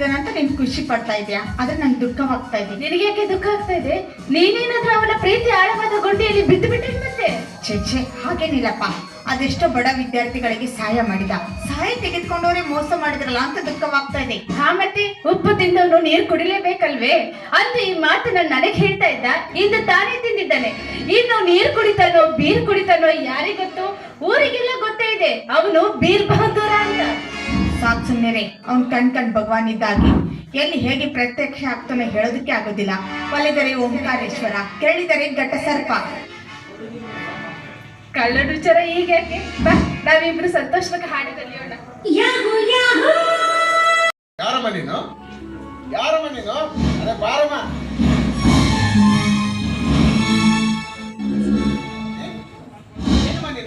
ಮಾಡ್ತಿದ್ದಾನೆ ಅಂತ ನೀನ್ ಖುಷಿ ಪಡ್ತಾ ಇದೀಯಾ? ಆದ್ರೆ ನಂಗೆ ದುಃಖವಾಗ್ತಾ ಇದೆ. ನಿನಗೆ ಯಾಕೆ ದುಃಖ ಆಗ್ತಾ ಇದೆ? ನೀನೇನಾದ್ರೂ ಅವನ ಪ್ರೀತಿ ಆಳವಾದ ಗುಂಡಿಯಲ್ಲಿ ಬಿದ್ದು ಬಿಟ್ಟೆ ಮತ್ತೆ ಛೇ, ಹಾಗೇನಿಲ್ಲಪ್ಪ. ಅದೆಷ್ಟೋ ಬಡ ವಿದ್ಯಾರ್ಥಿಗಳಿಗೆ ಸಹಾಯ ಮಾಡಿದ. ಸಹಾಯ ತೆಗೆದುಕೊಂಡವ್ರೆ ಮೋಸ ಮಾಡಿದ್ರಲ್ಲ ಅಂತ ದುಃಖವಾಗ್ತಾ ಇದೆ. ಹಾ, ಮತ್ತೆ? ಉಪ್ಪು ತಿಂದವನು ನೀರು ಕುಡಿಲೇಬೇಕಲ್ವೇ? ಅಂತ ಈ ಮಾತನ್ನ ನನಗೆ ಹೇಳ್ತಾ ಇದ್ದ? ಇಂದು ತಾನೇ ತಿಂದಿದ್ದಾನೆ. ಇನ್ನು ನೀರು ಕುಡಿತಾನೋ, ಬೀರ್ ಕುಡಿತಾನೋ ಯಾರಿಗೊತ್ತು ಊರಿಗೆಲ್ಲ ಗೊತ್ತೇ ಇದೆ. ಅವನು ಬೀರ್ ಬಹದ್ದೂರ ಅಂತ. ಸಾಕ್ ಸುಮ್ಮನೆ ಅವ್ನ್ ಕಣ್ ಕಣ್ ಭಗವಾನ್ ಇದ್ದಾಗಿ. ಎಲ್ಲಿ ಹೇಗೆ ಪ್ರತ್ಯಕ್ಷ ಆಗ್ತಾನೆ ಹೇಳೋದಕ್ಕೆ ಆಗೋದಿಲ್ಲ. ಒಲೆದರೆ ಓಂಕಾರೇಶ್ವರ ಕೇಳಿದರೆ ಘಟ ಸರ್ಪ ಕಳ್ಳಡು ವಿಚಾರ ಈಗ ಯಾಕೆ ಬಾ ನಾವಿಬ್ರು ಸಂತೋಷವಾಗಿ ಹಾಡಿ ಕಲಿಯೋಣ ಬಾರಮ್ಮ.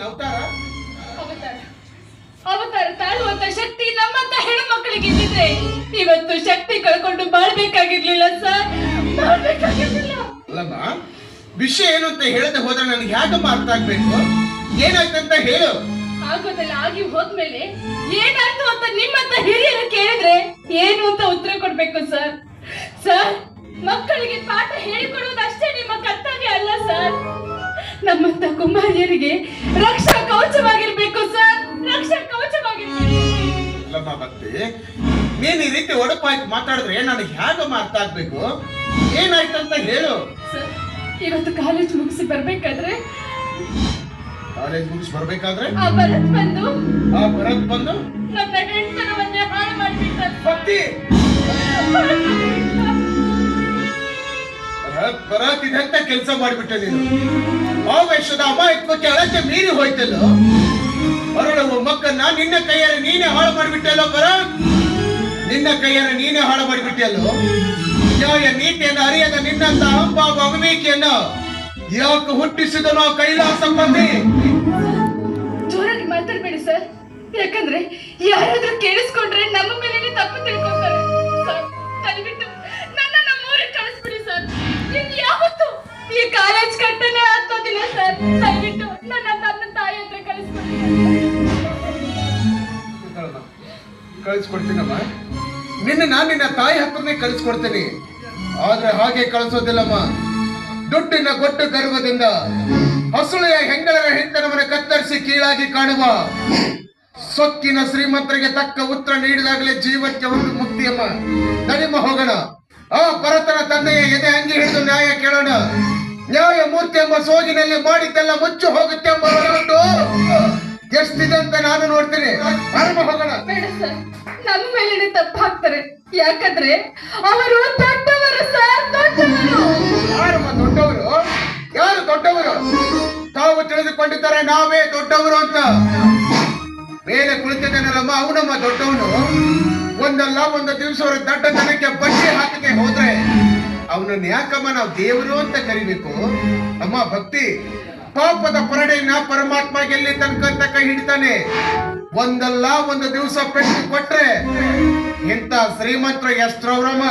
ಅವತಾರ? ಅವತಾರ ತಾಳುವಂತ ಶಕ್ತಿ ನಮ್ಮಂತ ಮಕ್ಕಳಿಗೆ ಇದ್ದಿದ್ರೆ ಇವತ್ತು ಶಕ್ತಿ ಕಳ್ಕೊಂಡು ಬಾಳ್ಬೇಕಾಗಿರ್ಲಿಲ್ಲ ಸರ್. ಬಾಳ್ಬೇಕಾಗಿರ್ಲಿಲ್ಲ. ಅಲ್ಲಮ್ಮ ವಿಷಯ ಏನು ಅಂತ ಹೇಳದೆ ಹೋದ್ರೆ ನನಗೆ ಯಾಕೋ ಅರ್ಥ ಆಗ್ಬೇಕು? ಏನಾಯ್ತಂತ ಹೇಳು. ಆಗೋದಲ್ಲ ಆಗಿ ಹೋದ್ಮೇಲೆ ಏನಾಯ್ತು ಅಂತ ನಿಮ್ಮಂತ ಹಿರಿಯರು ಕೇಳಿದ್ರೆ ಏನು ಅಂತ ಉತ್ತರ ಕೊಡ್ಬೇಕು ಸರ್? ಸರ್ ಮಕ್ಕಳಿಗೆ ಪಾಠ ಹೇಳಿಕೊಡುವುದು ಅಷ್ಟೇ ನಿಮ್ಮ ಕರ್ತವ್ಯ ಅಲ್ಲ ಸರ್. ನಮ್ಮಂತ ಕುಮಾರಿಯರಿಗೆ ರಕ್ಷಾ ಕವಚವಾಗಿರ್ಬೇಕು ಸರ್. ರಕ್ಷಾ ಕವಚವಾಗಿರ್ಬೇಕು ಅಲ್ಲಮ್ಮ ಭಕ್ತಿ ನೀನ್ ಈ ರೀತಿ ಒಡಪಾಯ್ತು ಮಾತಾಡಿದ್ರೆ ನನಗೆ ಹೇಗಮ್ಮ ಅರ್ಥ ಆಗ್ಬೇಕು? ಅಂತ ಹೇಳು. ಸರ್ ಇವತ್ತು ಕಾಲೇಜ್ ಮುಗಿಸಿ ಬರ್ಬೇಕಾದ್ರೆ? ಕಾಲೇಜ್ ಮುಗಿಸಿ ಬರ್ಬೇಕಾದ್ರೆ? ಆ ಭರತ್ ಬಂದು. ಆ ಭರತ್ ಬಂದು? ನನ್ನ ಹೆಣ್ತನವನ್ನೇ ಹಾಳು ಮಾಡಿಬಿಟ್ಟ. ಭಕ್ತಿ ಬರಕ್ ಬರಕ್ ಇದಂತ ಕೆಲಸ ಮಾಡಿಬಿಟ್ಟೆ ನೀನು? ಆವೇಶದ ಅಮಾಯತ್ವಕ್ಕೆ ಅಳತೆ ಮೀರಿ ಹೋಯ್ತಲ್ಲೋ? ಮರಳುವ ಮಕ್ಕನ್ನ ನಿನ್ನ ಕೈಯಲ್ಲಿ ನೀನೇ ಹಾಳು ಮಾಡಿಬಿಟ್ಟೆಲ್ಲೋ ಬರ ನಿನ್ನ ಕೈಯಲ್ಲಿ ನೀನೇ ಹಾಳು ಮಾಡಿಬಿಟ್ಟೆಲ್ಲೋ ನ್ಯಾಯ ನೀತಿಯನ್ನು ಅರಿಯದ ನಿನ್ನಂತ ಹಬ್ಬ ಅವಿವೇಕಿಯನ್ನ ಯಾಕೆ ಹುಟ್ಟಿಸಿದನೋ ಕೈಲಾಸ ಬಂದಿ ಜೋರಾಗಿ ಮಾತಾಡ್ಬೇಡಿ ಸರ್. ಯಾಕಂದ್ರೆ ಯಾರಾದ್ರೂ ಕೇಳಿಸ್ಕೊಂಡ್ರೆ ನಮ್ಮ ಮೇಲೆ ತಪ್ಪು ತಿಳ್ಕೊತಾರೆ ದಯವಿಟ್ಟು ನನ್ನ ಕಳಿಸ್ಬಿಡಿ ಸರ್. ಇನ್ ಯಾವತ್ತು ಈ ಕಾಲೇಜ್ ಕಟ್ಟನೆ ಹತ್ತೋದಿಲ್ಲ ಸರ್. ದಯವಿಟ್ಟು ನನ್ನ ನನ್ನ ತಾಯಿ ಹತ್ರ ಕಳಿಸ್ಬಿಡಿ. ಕಳಿಸ್ಕೊಡ್ತೀನಮ್ಮ. ನಿನ್ನ ನಾನು ನಿನ್ನ ತಾಯಿ ಹತ್ರನೇ ಕಳಿಸ್ಕೊಡ್ತೀನಿ. ಆದ್ರೆ ಹಾಗೆ ಕಳಿಸೋದಿಲ್ಲಮ್ಮ. ದುಡ್ಡಿನ ಗೊಟ್ಟು ಗರ್ವದಿಂದ ಹಸುಳೆಯ ಹೆಂಗಳರ ಹೆಂಡನವನ ಕತ್ತರಿಸಿ ಕೀಳಾಗಿ ಕಾಣುವ. ಸೊಕ್ಕಿನ ಶ್ರೀಮಂತರಿಗೆ ತಕ್ಕ ಉತ್ತರ ನೀಡಿದಾಗಲೇ ಜೀವಕ್ಕೆ ಒಂದು ಮುಕ್ತಿಯಮ್ಮ. ನಡಿಮ ಹೋಗೋಣ. ಆ ಭರತನ ತಂದೆಯ ಎದೆ ಅಂಗಿ ಹಿಡಿದು ನ್ಯಾಯ ಕೇಳೋಣ. ನ್ಯಾಯ ಮೂರ್ತಿ ಎಂಬ ಸೋಗಿನಲ್ಲಿ ಮಾಡಿದ್ದೆಲ್ಲ ಮುಚ್ಚು ಹೋಗುತ್ತೆ ಎಂಬ ಎಷ್ಟಿದೆ ಅಂತ ನಾನು ನೋಡ್ತೀನಿ. ಆರಂಭ ಹೋಗೋಣ. ಬೇಡ ಸರ್ ನಮ್ಮ ಮೇಲೇನೆ ತಪ್ಪು ಹಾಕ್ತಾರೆ ಯಾಕಂದ್ರೆ ಅವರು ದೊಡ್ಡವರು ಸರ್ ದೊಡ್ಡವರು. ಯಾರಮ್ಮ ದೊಡ್ಡವರು? ಯಾರು ದೊಡ್ಡವರು? ತಾವು ತಿಳಿದುಕೊಂಡಿದ್ದಾರೆ ನಾವೇ ದೊಡ್ಡವರು ಅಂತ. ಮೇಲೆ ಕುಳಿತಿದ್ದಾನಲ್ಲಮ್ಮ ಅವನಮ್ಮ ದೊಡ್ಡವನು. ಒಂದಲ್ಲ ಒಂದು ದಿವಸ ಅವರ ದಡ್ಡತನಕ್ಕೆ ಬಟ್ಟೆ ಹಾಕದೆ ಹೋದ್ರೆ ಅವನನ್ನು ಯಾಕಮ್ಮ ನಾವು ದೇವರು ಅಂತ ಕರಿಬೇಕು? ಅಮ್ಮ ಭಕ್ತಿ. ಪಾಪದ ಪರಡೆಯನ್ನ ಪರಮಾತ್ಮ ಎಲ್ಲಿ ತನಕ ತಕ್ಕ ಹಿಡಿತಾನೆ. ಒಂದಲ್ಲ ಒಂದು ದಿವಸ ಪೆಟ್ಟು ಕೊಟ್ರೆ ಇಂತ ಶ್ರೀಮಂತರ ಎಷ್ಟ್ರವ್ರಮ್ಮ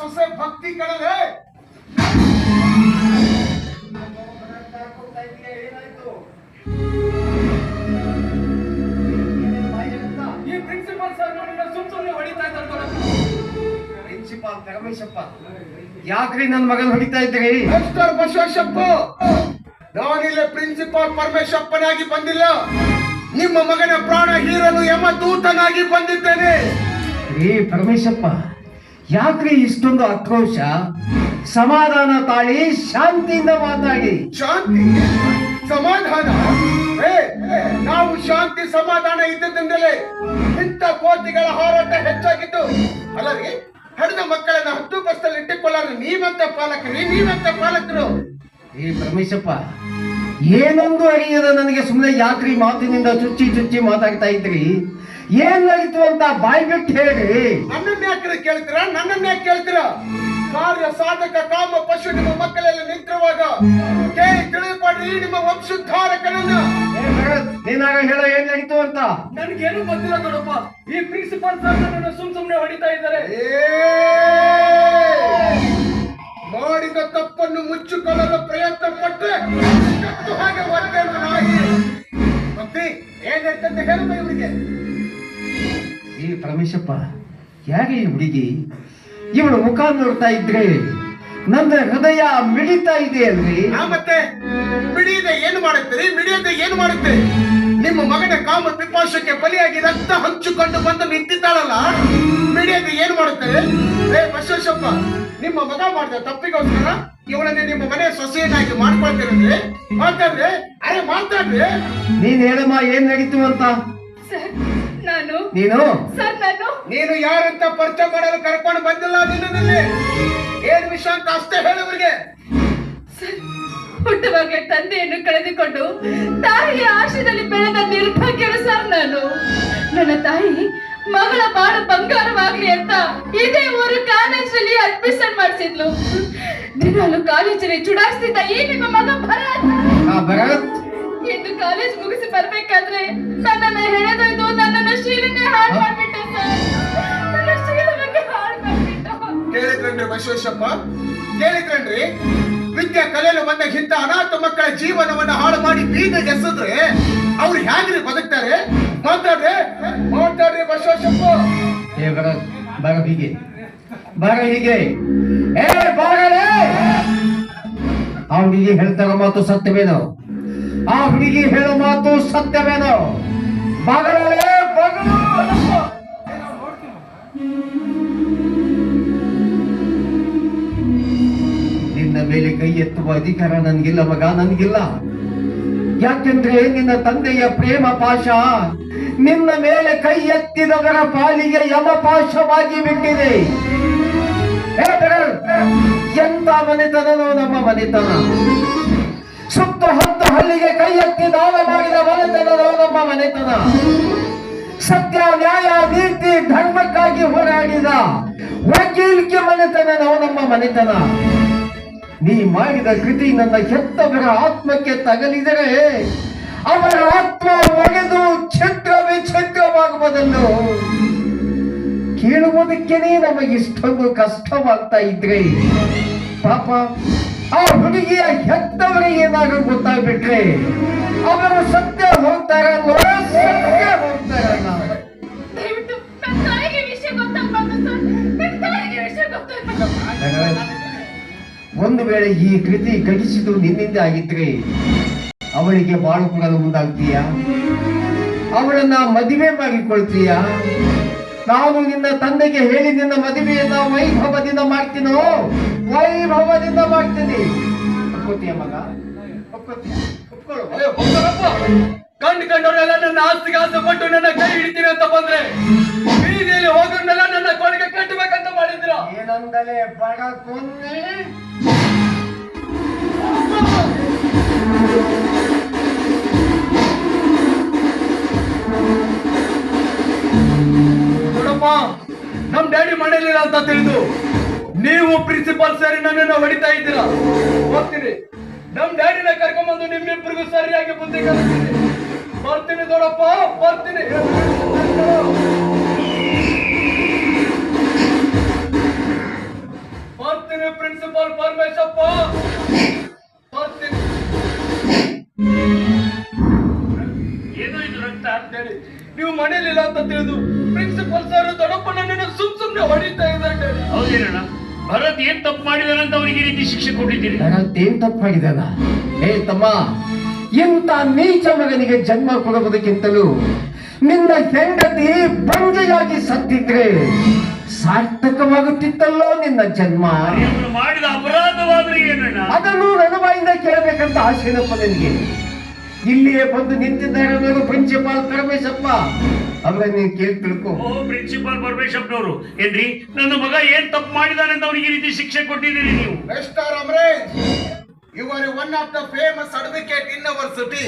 ಸೊಸೆ ಭಕ್ತಿ ಕಳಲೆ ಈ ಪ್ರಿನ್ಸಿಪಾಲ್ ಸರ್ ನನ್ನ ಸುಮ್ ಸುಮ್ಮನೆ ಹೊಡಿತಾ ಇದ್ದಾರೆ ಪ್ರಿನ್ಸಿಪಾಲ್ ಪರಮೇಶಪ್ಪ ಯಾಕ್ರಿ ನನ್ನ ಮಗನ ಹೊಡಿತಾ ಇದ್ರಿ ಮಿಸ್ಟರ್ ಬಸವಶಪ್ಪ! ನಾನಿಲ್ಲಿ ಪ್ರಿನ್ಸಿಪಾಲ್ ಪರಮೇಶಪ್ಪನಾಗಿ ಬಂದಿಲ್ಲ. ನಿಮ್ಮ ಮಗನ ಪ್ರಾಣ ಹೀರಲು ಯಮ ದೂತನಾಗಿ ಬಂದಿದ್ದೇನೆ. ಏ ಪರಮೇಶಪ್ಪ ಯಾಕ್ರಿ ಇಷ್ಟೊಂದು ಆಕ್ರೋಶ? ಸಮಾಧಾನ ತಾಳಿ ಶಾಂತಿಯಿಂದ ಮಾತಾಡಿ. ಶಾಂತಿ? ಸಮಾಧಾನ? ಏ, ನಾವು ಶಾಂತಿ ಸಮಾಧಾನ ಇದ್ದದಿಂದಲೇ ಇಂಥ ಕೋತಿಗಳ ಹೋರಾಟ ಹೆಚ್ಚಾಗಿದ್ದು ಅಲ್ಲರಿ ಹಡಿದ ಮಕ್ಕಳನ್ನ ಹತ್ತು ಬಸ್ಸಲ್ಲಿ ಇಟ್ಟುಕೊಳ್ಳಲು ನೀವಂತ ಪಾಲಕರಿ ನೀವಂತ ಪಾಲಕರು. ಏ ಪರಮೇಶಪ್ಪ ಏನೊಂದು ಅರಿಯದ ನನಗೆ ಸುಮ್ಮನೆ ಯಾತ್ರಿ ಮಾತಿನಿಂದ ಚುಚ್ಚಿ ಚುಚ್ಚಿ ಮಾತಾಡ್ತಾ ಇದ್ರಿ? ಏನ್ ನಡೀತು ಅಂತ ಬಾಯಿ ಬಿಟ್ಟು ಹೇಳಿ. ನನ್ನನ್ನ ಯಾಕೆ ಕೇಳ್ತೀರ? ನನ್ನನ್ನ ಯಾಕೆ ಕೇಳ್ತೀರ? ಕಾರ್ಯ ಸಾಧಕ ಕಾಮ ಪಶು ನಿಮ್ಮ ಮಕ್ಕಳೆಲ್ಲ ನಿಂತಿರುವಾಗ ಕೇಳಿ ತಿಳಿದುಕೊಂಡ್ರಿ ನಿಮ್ಮ ವಂಶೋದ್ಧಾರಕನನ್ನ ನೀನಾಗ ಹೇಳ ಏನ್ ನಡೀತು ಅಂತ. ನನ್ಗೇನು ಗೊತ್ತಿಲ್ಲ ನೋಡಪ್ಪ ಈ ಪ್ರಿನ್ಸಿಪಾಲ್ ಸರ್ ನನ್ನನ್ನು ಸುಮ್ ಸುಮ್ನೆ ಹೊಡಿತಾ ಇದ್ದಾರೆ. ಏ! ಮಾಡಿದ ತಪ್ಪನ್ನು ಮುಚ್ಚಿಕೊಳ್ಳಲು ಪ್ರಯತ್ನ ಪಟ್ಟರೆ ಕೆಟ್ಟು ಹಾಗೆ ಮತ್ತೆ ಏನ್ ಹೇಳ್ತಂತ ಹೇಳಮ್ಮ ಇವರಿಗೆ. ಈ ಪರಮೇಶಪ್ಪ ಯಾಕೆ ಈ ಹುಡುಗಿ? ಇವಳು ಮುಖ ನೋಡ್ತಾ ಇದ್ರೆ ನನ್ನ ಹೃದಯ ಮಿಡಿತಾ ಇದೆ ಅಲ್ರಿ ಆ ಮತ್ತೆ ಮಿಡಿಯದೆ ಏನು ಮಾಡುತ್ತೀರಿ? ಮಿಡಿಯದೆ ಏನು ಮಾಡುತ್ತೆ ನಿಮ್ಮ ಮಗನ ಕಾಮ ಪಿಪಾಶಕ್ಕೆ ಬಲಿಯಾಗಿ ರಕ್ತ ಹಂಚಿಕೊಂಡು ಬಂದು ನಿಂತಿದ್ದಾಳಲ್ಲ? ಮಿಡಿಯದೆ ಏನು ಮಾಡುತ್ತೆ ಏ ಬಸವೇಶಪ್ಪ ನಿಮ್ಮ ಮಗ ಮಾಡಿದ ತಪ್ಪಿಗೋಸ್ಕರ ಇವಳನ್ನೇ ನಿಮ್ಮ ಮನೆ ಸೊಸೆಯನ್ನಾಗಿ ಮಾಡ್ಕೊಳ್ತೀರಂದ್ರೆ ಮಾತಾಡ್ರಿ ಅರೆ ಮಾತಾಡ್ರಿ. ನೀನ್ ಹೇಳಮ್ಮ ಏನ್ ನಡೀತು ಅಂತ? ಸರ್ ನಾನು ನೀನು? ಸರ್ ನಾನು ನೀನು ಯಾರಂತ ಪರಿಚಯ ಮಾಡಲು ಕರ್ಕೊಂಡು ಬಂದಿಲ್ಲ ನಿನ್ನಲ್ಲಿ ಏನ್ ವಿಷಯ ಅಂತ ಅಷ್ಟೇ ಹೇಳುವರಿಗೆ ಸರ್ ಹುಟ್ಟುವಾಗಲೇ ತಂದೆಯನ್ನು ಕಳೆದುಕೊಂಡು ತಾಯಿಯ ಆಶ್ರಯದಲ್ಲಿ ಬೆಳೆದ ನಿರ್ಭಾಗ್ಯರು ಸರ್ ನಾನು. ನನ್ನ ತಾಯಿ ಮಗಳ ಬಾಳು ಬಂಗಾರವಾಗ್ಲಿ ಅಂತ ಇದೇ ಊರು ಕಾಲೇಜಲ್ಲಿ ಅಡ್ಮಿಷನ್ ಮಾಡಿಸಿದ್ಲು. ದಿನಾಲು ಕಾಲೇಜಲ್ಲಿ ಚುಡಾಯಿಸ್ತಿದ್ದ ಈ ನಿಮ್ಮ ಮಗ ಭರತ್. ಭರತ್? ಇಂದು ಕಾಲೇಜ್ ಮುಗಿಸಿ ಬರ್ಬೇಕಾದ್ರೆ ನನ್ನನ್ನ ಹೆಣೆದೊಯ್ದು ನನ್ನನ್ನ ಶೀಲನೆ ಹಾಳು ಮಾಡ್ಬಿಟ್ಟ ಸರ್. ನನ್ನ ಶೀಲವನ್ನೇ ಹಾಳು ಮಾಡ್ಬಿಟ್ಟ. ಕೇಳಿದ್ರನ್ರಿ ಬಸವೇಶಪ್ಪ ಕೇಳಿದ್ರನ್ರಿ? ವಿದ್ಯಾ ಕಲೆಯಲು ಬಂದ ಇಂಥ ಅನಾಥ ಮಕ್ಕಳ ಜೀವನವನ್ನ ಹಾಳು ಮಾಡಿ ಬೀದಿಗೆ ಎಸೆದ್ರೆ ಅವ್ರು ಹ್ಯಾಂಗ್ರಿ ಬದುಕ್ತಾರೆ? ಮಾತಾಡ್ರಿ. ಮಾತಾಡ್ರಿ ಬಸವೇಶಪ್ಪ ಏ ಭರತ್ ಬರ ಹೀಗೆ. ಬರ ಹೀಗೆ. ಏ ಬಾರಲೇ ಹುಡುಗಿ ಹೇಳ್ತಾರ ಮಾತು ಸತ್ಯವೇನೋ ಆ ಹುಡುಗಿ ಹೇಳೋ ಮಾತು ಸತ್ಯವೇನೋ? ಬಾಗಲೇ ಬಗಲು ನಿನ್ನ ಮೇಲೆ ಕೈ ಎತ್ತುವ ಅಧಿಕಾರ ನನ್ಗಿಲ್ಲ ಮಗ, ನನ್ಗಿಲ್ಲ. ಯಾಕೆಂದ್ರೆ ನಿನ್ನ ತಂದೆಯ ಪ್ರೇಮ ಪಾಶ ನಿನ್ನ ಮೇಲೆ ಕೈ ಎತ್ತಿದವರ ಪಾಲಿಗೆ ಯಮ ಪಾಶವಾಗಿ ಬಿಟ್ಟಿದೆ. ಎಂತ ಮನೆತನನೋ ನಮ್ಮ ಮನೆತನ. ಸುತ್ತು ಹಳ್ಳಿಗೆ ಕೈ ಎತ್ತಿ ದಾನ ಮಾಡಿದ ಮನೆತನದವನೊಬ್ಬ ಮನೆತನ. ಸತ್ಯ, ನ್ಯಾಯ, ನೀತಿ, ಧರ್ಮಕ್ಕಾಗಿ ಹೋರಾಡಿದ ವಕೀಲಿಕೆ ನಮ್ಮ ಮನೆತನ. ನೀ ಮಾಡಿದ ಕೃತಿ ನನ್ನ ಹೆತ್ತವರ ಆತ್ಮಕ್ಕೆ ತಗಲಿದರೆ ಅವರ ಆತ್ಮ ಒಗೆದು ಛತ್ರ ವಿಛಿದ್ರವಾಗುವುದನ್ನು ಕೇಳುವುದಕ್ಕೇನೆ ನಮಗೆ ಇಷ್ಟೊಂದು ಕಷ್ಟವಾಗ್ತಾ ಇದ್ರೆ. ಪಾಪ ಆ ಹುಡುಗಿಯ ಹೆತ್ತವರಿಗೆ ಏನಾದ್ರು ಗೊತ್ತಾಗ್ಬಿಟ್ರೆ ಅವರು ಸತ್ಯ ಹೋಗ್ತಾರಲ್ಲ ಸತ್ಯ ಹೋಗ್ತಾರಲ್ಲ ಒಂದು ವೇಳೆ ಈ ಕೃತಿ ಕಲಿಸಿದ್ದು ನಿನ್ನಿಂದ ಆಗಿದ್ರೆ ಅವಳಿಗೆ ಬಾಳು ಕೊಡಲು ಮುಂದಾಗ್ತೀಯ? ಅವಳನ್ನ ಮದುವೆ ಮಾಡಿಕೊಳ್ತೀಯ? ನಾನು ನಿನ್ನ ತಂದೆಗೆ ಹೇಳಿ ನಿನ್ನ ಮದುವೆಯನ್ನ ವೈಭವದಿಂದ ಮಾಡ್ತೀನೋ? ವೈಭವದಿಂದ ಮಾಡ್ತೀನಿ. ಒಪ್ಕೋತೀಯ ಮಗ? ಒಪ್ಕೋತೀಯ ಒಪ್ಕೊಳ್ಳು. ಕಂಡು ಕಂಡವರೆಲ್ಲ ನನ್ನ ಆಸ್ತಿಗೆ ಆಸೆ ಪಟ್ಟು ನನ್ನ ಕೈ ಹಿಡಿತೀನಿ ಅಂತ ಬಂದ್ರೆ ಬೀದಿಯಲ್ಲಿ ಹೋಗೋನ್ನೆಲ್ಲ ನನ್ನ ಕೊಡುಗೆ ಕಟ್ಟಬೇಕಂತ ಮಾಡಿದ್ರ ಏನಂದಲೇ ಬಡ ಕೊನ್ನೆ? ನೋಡಪ್ಪ ನಮ್ ಡ್ಯಾಡಿ ಮನೇಲಿಲ್ಲ ಅಂತ ತಿಳಿದು ನೀವು ಪ್ರಿನ್ಸಿಪಾಲ್ ಸರಿ ನನ್ನನ್ನು ಹೊಡಿತಾ ಇದ್ದೀರಾ? ಹೋಗ್ತೀನಿ ನಮ್ ಡ್ಯಾಡಿನ ಕರ್ಕೊಂಬಂದು ನಿಮ್ಮಿಬ್ಬರಿಗೂ ಸರಿಯಾಗಿ ಬುದ್ಧಿ ಕಲಿಸ್ತೀನಿ. ಬರ್ತೀನಿ ದೊಡ್ಡಪ್ಪ, ಬರ್ತೀನಿ. ಬರ್ತೀನಿ ಪ್ರಿನ್ಸಿಪಾಲ್ ಪರಮೇಶಪ್ಪ. ಬರ್ತೀನಿ. ಏನು ಇದು ರಕ್ತ ಅಂತೇಳಿ. ನೀವು ಮನೇಲಿಲ್ಲ ಅಂತ ತಿಳಿದು ಪ್ರಿನ್ಸಿಪಾಲ್ ಸರ್ ದೊಡಪ್ಪ ನನ್ನನ್ನು ಸುಮ್ ಸುಮ್ನೆ ಹೊಡಿತಾ ಇದ್ದಾರೆ ಹೌದೇನಣ್ಣ ಭರತ್ ಏನ್ ತಪ್ಪು ಮಾಡಿದಾನಂತ ಅವರಿಗೆ ಈ ರೀತಿ ಶಿಕ್ಷೆ ಕೊಟ್ಟಿದ್ದೀರಿ? ಭರತೇನ್ ತಪ್ಪು ಮಾಡಿದಾನ? ಏ ತಮ್ಮ ಇಂಥ ನೀಚ ಮಗನಿಗೆ ಜನ್ಮ ಕೊಡುವುದಕ್ಕಿಂತಲೂ ನಿನ್ನ ಹೆಂಡತಿ ಬಂಜೆಯಾಗಿ ಸತ್ತಿದ್ರೆ ಸಾರ್ಥಕವಾಗುತ್ತಿತ್ತಲ್ಲೋ ನಿನ್ನ ಜನ್ಮ? ಮಾಡಿದ ಅಪರಾಧವಾದ್ರೆ ಏನಣ್ಣ? ಅದನ್ನು ನನ್ನ ಬಾಯಿಂದ ಕೇಳಬೇಕಂತ ಆಸೆನಪ್ಪ ನನಗೆ. ಇಲ್ಲಿಯೇ ಬಂದು ನಿಂತಿದ್ದಾರೆ ಪಂಚಪಾಲ್ ಪರಮೇಶಪ್ಪ ಅವರ ನೀವು ಕೇಳಿ ತಿಳ್ಕೊ. ಓ ಪ್ರಿನ್ಸಿಪಾಲ್ ಪರಮೇಶಪ್ಪನವರು ಏನ್ರಿ? ನನ್ನ ಮಗ ಏನ್ ತಪ್ಪು ಮಾಡಿದಾನೆ ಅಂತ ಅವನಿಗೆ ಈ ರೀತಿ ಶಿಕ್ಷೆ ಕೊಟ್ಟಿದ್ದೀರಿ ನೀವು? Mister Amaresh you are one of the famous advocate in our city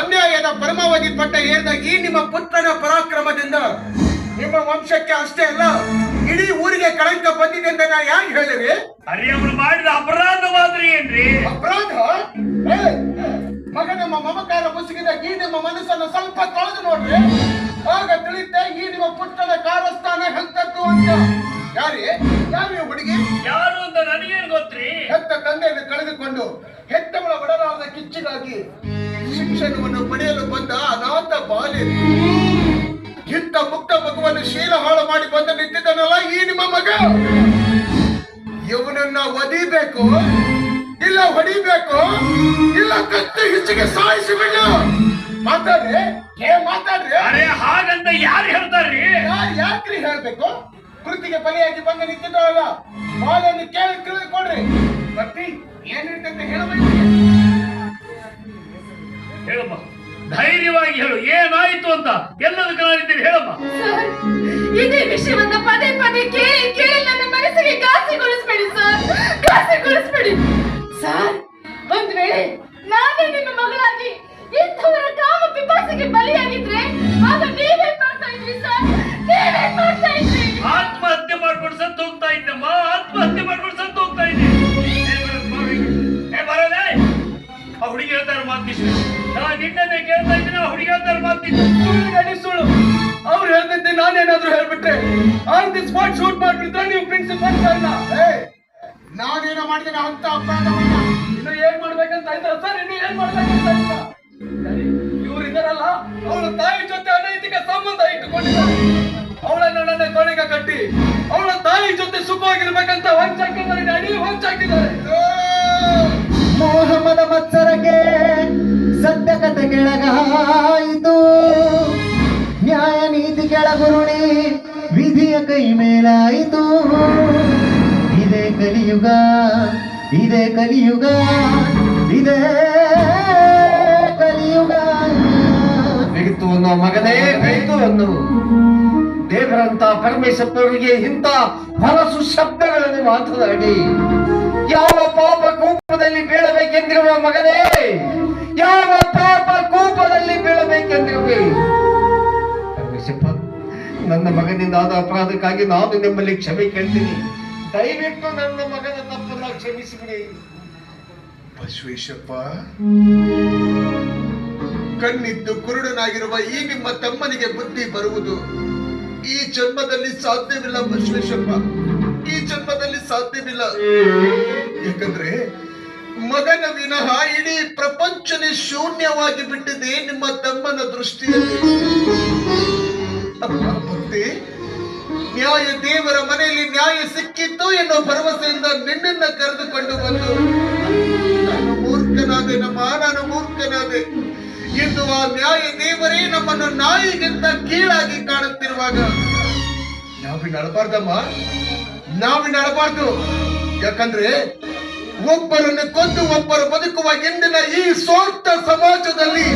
ಅನ್ಯಾಯದ ಪರಮಾವಧಿ ಪಟ್ಟ ಏರಿದ ಈ ನಿಮ್ಮ ಪುತ್ರನ ಪರಾಕ್ರಮದಿಂದ ನಿಮ್ಮ ವಂಶಕ್ಕೆ ಅಷ್ಟೇ ಅಲ್ಲ ಇಡೀ ಊರಿಗೆ ಕಳಂಕ ಬಂದಿದೆ ಅಂತ ನಾ ಯಾಕೆ ಹೇಳಿರಿ ಅರಿ ಅವರು ಮಾಡಿದ ಅಪರಾಧವಾದ್ರಿ ಏನ್ರಿ? ಅಪರಾಧ? ಏ, ಮಗ ನಮ್ಮ ಮಮಕಾರ ಮುಸುಗಿದ ಈ ನಿಮ್ಮ ಮನಸ್ಸನ್ನು ಸ್ವಲ್ಪ ತೊಳೆದು ನೋಡ್ರಿ. ಆಗ ತಿಳಿತೆ ಈ ನಿಮ್ಮ ಪುತ್ರನ ಕಾರಸ್ಥಾನ ಹೆಂಗತ್ತು ಅಂತ. ಯಾರಿ? ಯಾರು ಹುಡುಗಿ? ಯಾರು ಅಂತ ನನಗೇನ್ ಗೊತ್ತ್ರಿ? ಹೆತ್ತ ತಂದೆಯನ್ನು ಕಳೆದುಕೊಂಡು ಹೆತ್ತವಳ ಒಡಲಾದ ಕಿಚ್ಚಿಗಾಗಿ ಶಿಕ್ಷಣವನ್ನು ಪಡೆಯಲು ಬಂದ ಅನಾಥ ಬಾಲೆ. ಇಂಥ ಮುಕ್ತ ಮಗುವನ್ನು ಶೀಲ ಹಾಳು ಮಾಡಿ ಬಂದು ನಿಂತಿದ್ದಾನಲ್ಲ ಈ ನಿಮ್ಮ ಮಗ? ಇವನನ್ನ ಒದಿಬೇಕು? ಇಲ್ಲ ಹೊಡಿಬೇಕು? ಇಲ್ಲ ಕತ್ತು ಹೆಚ್ಚಿಗೆ ಸಾಯಿಸಿಬಿಡ? ಮಾತಾಡಿ ಏ ಮಾತಾಡ್ರಿ? ಅರೆ ಹಾಗಂತ ಯಾರು ಹೇಳ್ತಾರ್ರಿ? ಯಾರು ಯಾಕ್ರಿ ಹೇಳ್ಬೇಕು? ಕೃತಿಗೆ ಬಲಿಯಾಗಿ ಬಂದು ನಿಂತಿದ್ದಾರಲ್ಲ ಬಾಲನ್ನು ಕೇಳಿ ತಿಳಿದುಕೊಡ್ರಿ. ಬರ್ತಿ ಏನಿರ್ತಂತ ಹೇಳಬೇಕು ಹೇಳಮ್ಮ ಧೈರ್ಯವಾಗಿ ಹೇಳು ಏನಾಯ್ತು ಅಂತ ಎಲ್ಲದಕ್ಕೆ ನಾನಿದ್ದೀನಿ ಹೇಳಮ್ಮ. ಸರ್ ಇದೇ ವಿಷಯವನ್ನ ಪದೇ ಪದೇ ಕೇಳಿ ಕೇಳಿ ನನ್ನ ಮನಸ್ಸಿಗೆ ಘಾಸಿಗೊಳಿಸ್ಬೇಡಿ ಸರ್. ಘಾಸಿಗೊಳಿಸ್ಬೇಡಿ ಸರ್ ಒಂದ್ ವೇಳೆ ನಾನೇ ನಿಮ್ಮ ಮಗಳಾಗಿ ಇಂಥವರ ಕಾಮ ಪಿಪಾಸಿಗೆ ಬಲಿಯಾಗಿದ್ರೆ ಆಗ ನೀವೇನ್ ಮಾಡ್ತಾ ಇದ್ರಿ ಸರ್? ನೀವೇನ್ ಮಾಡ್ತಾ ಇದ್ರಿ? ಆತ್ಮಹತ್ಯೆ ಮಾಡ್ಕೊಂಡು ಸತ್ತು ಹೋಗ್ತಾ ಇದ್ದಮ್ಮ ಆತ್ಮಹತ್ಯೆ ಮಾಡ್ಕೊಂಡು ಸತ್ತು ಹೋಗ್ತಾ ಇದ್ದೆ. ಆ ಹುಡುಗಿ ಹೇಳ್ತಾರೆ ಮಾತಿಷ್ಟು ನಾ ನಿನ್ನೆ ಕೇಳ್ತಾ ಇದ್ದೀನಿ ಆ ಹುಡುಗಿ ಹೇಳ್ತಾರೆ ಮಾತಿಷ್ಟು ಸುಳ್ಳು ನಡಿ ಸುಳ್ಳು. ಅವ್ರು ಹೇಳ್ತಿದ್ದೆ ನಾನೇನಾದ್ರೂ ಹೇಳ್ಬಿಟ್ರೆ. ಆನ್ ದಿ ಸ್ಪಾಟ್ ಶೂಟ್ ಮಾಡ್ಬಿಟ್ರೆ ನೀವು ಪ್ರಿನ್ಸಿಪಲ್ ಸರ್ನ ಏ, ನಾನೇನೋ ಮಾಡಿದ್ದೇನೆ ಅಂತ ಅಪರಾಧವನ್ನ. ಇನ್ನು ಏನ್ ಮಾಡ್ಬೇಕಂತ ಇದ್ದಾರೆ ಸರ್? ಇನ್ನು ಏನ್ ಮಾಡ್ಬೇಕಂತ ಇಲ್ಲ ಇವ್ರು ಇದಾರಲ್ಲ ಅವಳ ತಾಯಿ ಜೊತೆ ಅನೈತಿಕ ಸಂಬಂಧ ಇಟ್ಟುಕೊಂಡಿದ್ದಾರೆ ಅವಳನ್ನ ನನ್ನ ಕೊನೆಗೆ ಕಟ್ಟಿ. ಅವಳ ತಾಯಿ ಜೊತೆ ಸುಖವಾಗಿರ್ಬೇಕಂತ ಹೊಂಚಾಕಿದ್ದಾರೆ ಅಡಿ ಹೊಂಚಾಕಿದ್ದಾರೆ. ಮೋಹಮದ ಮತ್ಸರಕ್ಕೆ ಸತ್ಯ ಕತೆ ಕೆಳಗಾಯಿತು. ನ್ಯಾಯ ನೀತಿ ಕೆಳಗುರುಳಿ ವಿಧಿಯ ಕೈ ಮೇಲಾಯಿತು. ಇದೇ ಕಲಿಯುಗ ಇದೇ ಕಲಿಯುಗ, ಇದೇ ಅನ್ನೋ ಮಗನೇ ಬೇಕು ದೇವರಂತ ಪರಮೇಶ್ವರರಿಗೆ ಇಂಥ ಹೊಲಸು ಶಬ್ದಗಳನ್ನು ಮಾತನಾಡಿ. ಯಾವ ಪಾಪ ಕೂಪದಲ್ಲಿ ಬೀಳಬೇಕೆಂದಿರುವ ಮಗನೇ? ಯಾವ ಪಾಪ ಕೂಪದಲ್ಲಿ ಬೀಳಬೇಕೆಂದಿರುವೆ? ನನ್ನ ಮಗನಿಂದ ಆದ ಅಪರಾಧಕ್ಕಾಗಿ ನಾನು ನಿಮ್ಮಲ್ಲಿ ಕ್ಷಮೆ ಕೇಳ್ತೀನಿ. ದಯವಿಟ್ಟು ನನ್ನ ಮಗನ ತಪ್ಪನ್ನ ಕ್ಷಮಿಸಿಬಿಡಿ. ಬಸವೇಶಪ್ಪ ಕಣ್ಣಿದ್ದು ಕುರುಡನಾಗಿರುವ ಈ ನಿಮ್ಮ ತಮ್ಮನಿಗೆ ಬುದ್ಧಿ ಬರುವುದು. ಈ ಜನ್ಮದಲ್ಲಿ ಸಾಧ್ಯವಿಲ್ಲ ಬಸವೇಶಪ್ಪ ಈ ಜನ್ಮದಲ್ಲಿ ಸಾಧ್ಯವಿಲ್ಲ. ಯಾಕಂದ್ರೆ ಮಗನ ವಿನಃ ಇಡೀ ಪ್ರಪಂಚನೇ ಶೂನ್ಯವಾಗಿ ಬಿಟ್ಟಿದೆ ನಿಮ್ಮ ತಮ್ಮನ ದೃಷ್ಟಿಯಲ್ಲಿ. ಭಕ್ತಿ, ನ್ಯಾಯ ದೇವರ ಮನೆಯಲ್ಲಿ ನ್ಯಾಯ ಸಿಕ್ಕಿತ್ತು ಎನ್ನುವ ಭರವಸೆಯಿಂದ ನಿನ್ನನ್ನ ಕರೆದುಕೊಂಡು ಬಂದು. ನಾನು ಮೂರ್ಖನಾದೆ, ನಮ್ಮ ನಾನು ಮೂರ್ಖನಾದೆ. ಆ ನ್ಯಾಯ ದೇವರೇ ನಮ್ಮನ್ನು ನಾಯಿಗಿಂತ ಕೀಳಾಗಿ ಕಾಣುತ್ತಿರುವಾಗ. ನಾವಿ ನಡಬಾರ್ದಮ್ಮ ನಾವಿ ನಡಬಾರ್ದು ಯಾಕಂದ್ರೆ ಒಬ್ಬರನ್ನು ಕೊಂದು ಒಬ್ಬರು ಬದುಕುವ ಎಂದಿನ ಈ ಸ್ವಾರ್ಥ ಸಮಾಜದಲ್ಲಿ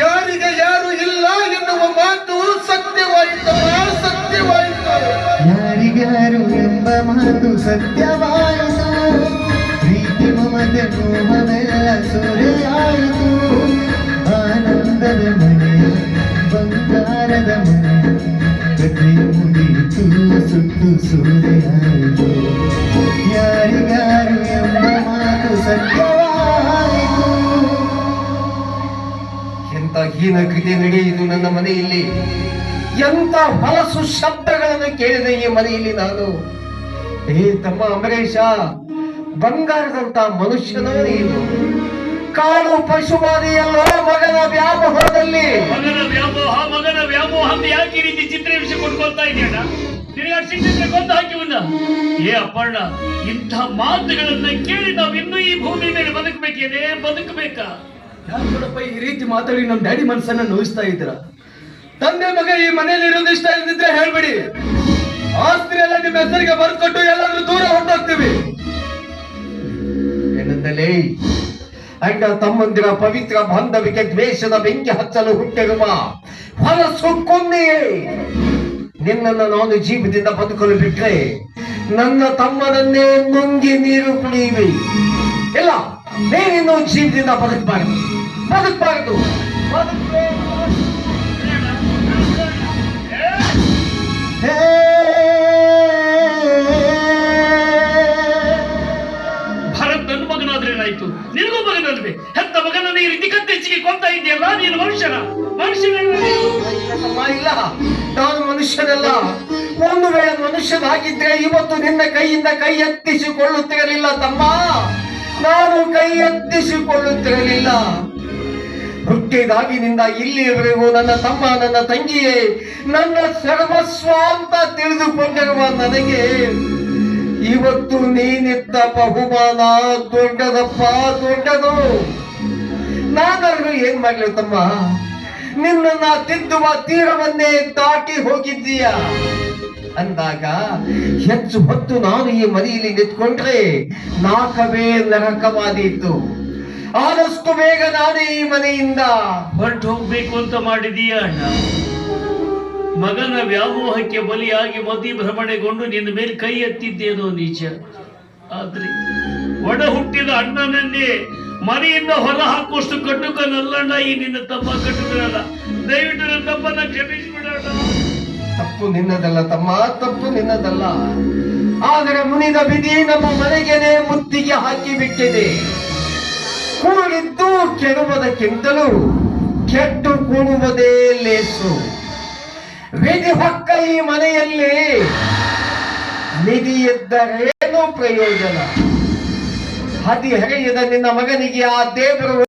ಯಾರಿಗೆ ಯಾರು ಇಲ್ಲ ಎನ್ನುವ ಮಾತು ಸತ್ಯವಾಯಿತು. ಸತ್ಯವಾಯಿತು ಯಾರಿಗಾರು ಎಂಬ ಮಾತು ಸತ್ಯವಾಯಿತು ಹೀನ ಕೃತಿ ನಡೆಯುವುದು ನನ್ನ ಮನೆಯಲ್ಲಿ. ಎಂತ ಹೊಲಸು ಶಬ್ದಗಳನ್ನು ಕೇಳಿದೆ ಈ ಮನೆಯಲ್ಲಿ ನಾನು. ಏ ತಮ್ಮ ಅಮರೇಶ ಬಂಗಾರದಂತ ಮನುಷ್ಯನೋ ನೀನು? ಕಾಡು ಪಶುಮಾರಿಯಲ್ಲೋ ಮಗನ ವ್ಯಾಮೋಹದಲ್ಲಿ? ಮಗನ ವ್ಯಾಮೋಹ ಮಗನ ವ್ಯಾಮೋಹ ಅಂತ ಯಾಕೆ ರೀತಿ ಚಿತ್ರ ವಿಷಯ ಕೊಟ್ಕೊಳ್ತಾ ಇದೆಯಣ್ಣ ಸಿಕ್ಕಿದ್ರೆ ಕೊಂದು ಹಾಕಿವನ್ನ? ಏ ಅಪ್ಪಣ್ಣ, ಇಂಥ ಮಾತುಗಳನ್ನ ಕೇಳಿ ನಾವು ಇನ್ನೂ ಈ ಭೂಮಿ ಮೇಲೆ ಬದುಕಬೇಕೇನೆ? ಬದುಕಬೇಕಾ? ಯಾರು ಈ ರೀತಿ ಮಾತಾಡಿ ನಮ್ಮ ಡ್ಯಾಡಿ ಮನಸ್ಸನ್ನ ನೋಯಿಸ್ತಾ ಇದ್ದೀರ? ತಂದೆ ಮಗ ಈ ಮನೆಯಲ್ಲಿ ಇರೋದು ಇಷ್ಟ ಇಲ್ದಿದ್ರೆ ಹೇಳ್ಬೇಡಿ. ಆಸ್ತಿ ಎಲ್ಲ ನಿಮ್ಮ ಹೆಸರಿಗೆ ಬರ್ಕೊಟ್ಟು ಎಲ್ಲಾದ್ರೂ ದೂರ ಹೊರಟೋಗ್ತೀವಿ. ಏನಂದಲೇ? ಅಣ್ಣ ತಮ್ಮಂದಿರ ಪವಿತ್ರ ಬಾಂಧವಿಗೆ ದ್ವೇಷದ ಬೆಂಕಿ ಹಚ್ಚಲು ಹುಟ್ಟಿರುವ ಫಲ ಕೊಂದೆಯೇ ನಿನ್ನನ್ನು ನಾನು ಜೀವದಿಂದ ಬದುಕಲು ಬಿಟ್ರೆ ನನ್ನ ತಮ್ಮನನ್ನೇ ನುಂಗಿ ನೀರು ಕುಡಿಯುವೆ. ಇಲ್ಲ, ನೀನಿನ್ನೂ ಜೀವದಿಂದ ಬದುಕಬಾರದು. ಬದುಕಬಾರದು. ಭರತ್ ನನ್ನ ಮಗನಾದ್ರೆ ಏನಾಯ್ತು? ನಿನಗೂ ಮಗನಲ್ವೇ? ಹೆತ್ತ ಮಗನನ್ನ ಈ ರೀತಿ ಕತ್ತೆಚ್ಚಿಗೆ ಕೊಂತ ಇದೆಯಲ್ಲ ನೀನು ಮನುಷ್ಯನ? ಮನುಷ್ಯನಲ್ಲ ಇಲ್ಲ. ನಾನು ಮನುಷ್ಯನಲ್ಲ. ಒಂದು ವೇಳೆ ಮನುಷ್ಯನಾಗಿದ್ರೆ ಇವತ್ತು ನಿನ್ನ ಕೈಯಿಂದ ಕೈ ಎತ್ತಿಸಿಕೊಳ್ಳುತ್ತಿರಲಿಲ್ಲ ತಮ್ಮ. ನಾನು ಕೈ ಎತ್ತಿಸಿಕೊಳ್ಳುತ್ತಿರಲಿಲ್ಲ. ಹುಟ್ಟಿದಾಗಿನಿಂದ ಇಲ್ಲಿಯವರೆಗೂ ನನ್ನ ತಮ್ಮ, ನನ್ನ ತಂಗಿಯೇ, ನನ್ನ ಸರ್ವಸ್ವ ಅಂತ ತಿಳಿದುಕೊಂಡಿರುವ ನನಗೆ ಇವತ್ತು ನೀನಿತ್ತ ಬಹುಮಾನ ದೊಡ್ಡದಪ್ಪ, ದೊಡ್ಡದು. ನಾನಾದ್ರೂ ಏನ್ ಮಾಡ್ಲಿ ತಮ್ಮ? ನಿನ್ನ ತಿದ್ದುವ ತೀರವನ್ನೇ ದಾಟಿ ಹೋಗಿದ್ದೀಯ. ಅಂದಾಗ ಹೆಚ್ಚು ಹೊತ್ತು ನಾನು ಈ ಮನೆಯಲ್ಲಿ ನಿಂತ್ಕೊಂಡ್ರೆ ನಾಕವೇ ನರಕವಾದೀತು. ಆದಷ್ಟು ಬೇಗ ನಾನೇ ಈ ಮನೆಯಿಂದ. ಹೊರಟು ಹೋಗ್ಬೇಕು ಅಂತ ಮಾಡಿದೀಯ ಅಣ್ಣ. ಮಗನ ವ್ಯಾಮೋಹಕ್ಕೆ ಬಲಿಯಾಗಿ ಮತಿ ಭ್ರಮಣೆಗೊಂಡು ನಿನ್ನ ಮೇಲೆ ಕೈ ಎತ್ತಿದ್ದೇನೋ ನಿಜ ಆದ್ರೆ ಒಡ ಹುಟ್ಟಿದ ಅಣ್ಣನನ್ನೇ ಮನೆಯಿಂದ ಹೊರ ಹಾಕುವಷ್ಟು ಕಟ್ಟುಕ ನಲ್ಲಣ್ಣ ಈ ನಿನ್ನ ತಮ್ಮ ಬಿಡಲ್ಲ ದಯವಿಟ್ಟು ನನ್ನ ತಪ್ಪನ್ನ ಕ್ಷಮಿಸಿಬಿಡೋಣ ತಪ್ಪು ನಿನ್ನದಲ್ಲ ತಮ್ಮ ತಪ್ಪು ನಿನ್ನದಲ್ಲ. ಆದರೆ ಮುನಿದ ಬಿದಿ ನಮ್ಮ ಮನೆಗೆನೆ ಮುತ್ತಿಗೆ ಹಾಕಿ ಬಿಟ್ಟಿದೆ ಕೂಡಿದ್ದು ಕೆಡುವುದಕ್ಕಿಂತಲೂ ಕೆಟ್ಟು ಕೂಡುವುದೇ ಲೇಸು. ವಿಧಿ ಹೊಕ್ಕ ಈ ಮನೆಯಲ್ಲಿ ನಿಧಿ ಇದ್ದರೇನು ಪ್ರಯೋಜನ. ಹದಿಹರೆಯದ ನಿನ್ನ ಮಗನಿಗೆ ಆ ದೇವರು